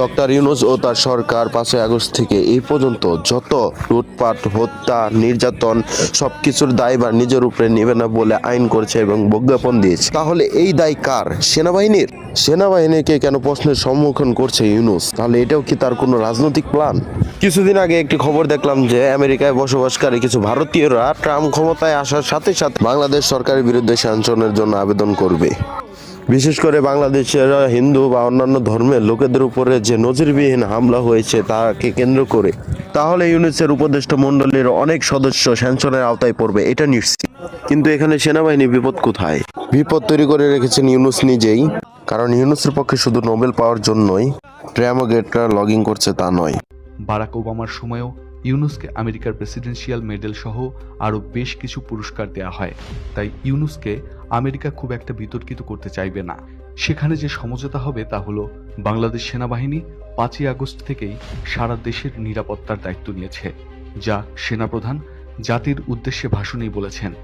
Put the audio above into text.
Doctor Yunus ও তার সরকার পাঁচই August থেকে এই পর্যন্ত যত লুটপাট, হত্যা, নির্যাতন সবকিছুর দায়ভার নিজের উপরে নেবে না বলে আইন করছে এবং বিজ্ঞাপন দিয়েছে। তাহলে এই দায় কার? সেনাবাহিনীর? সেনাবাহিনীকে কেন প্রশ্নের সম্মুখীন করছে ইউনুস? তাহলে এটাও কি তার কোনো রাজনৈতিক প্ল্যান? কিছুদিন আগে একটি খবর দেখলাম যে আমেরিকায় বসবাসকারী কিছু ভারতীয়রা ট্রাম্প ক্ষমতায় আসার সাথে সাথে বাংলাদেশ সরকারের বিরুদ্ধে সাংশনের জন্য আবেদন করবে। বিশেষ করে বাংলাদেশের হিন্দু বা অন্যান্য ধর্মের লোকেদের উপরে যে নজিরবিহীন হামলা হয়েছে তাকে কেন্দ্র করে তাহলে ইউনিসের উপদেষ্টা মণ্ডলীর অনেক সদস্য স্যাংশনের আওতায় পড়বে এটা নিশ্চিত। কিন্তু এখানে সেনাবাহিনী বিপদ কোথায়? বিপদ তৈরি করে রেখেছেন ইউনুস নিজেই কারণ ইউনুসের পক্ষে শুধু নোবেল পাওয়ার জন্যই ট্র্যামোগেটরা লগিং করছে তা নয়। বারাক ওবামার সময়েও ইউনুসকে আমেরিকার প্রেসিডেন্সিয়াল মেডেল সহ আরও বেশ কিছু পুরস্কার দেওয়া হয়। তাই ইউনুসকে আমেরিকা খুব একটা বিতর্কিত করতে চাইবে না। সেখানে যে সমঝোতা হবে তা হলো, বাংলাদেশ সেনাবাহিনী পাঁচই আগস্ট থেকেই সারা দেশের নিরাপত্তার দায়িত্ব নিয়েছে, যা সেনাপ্রধান জাতির উদ্দেশ্যে ভাষণেই বলেছেন।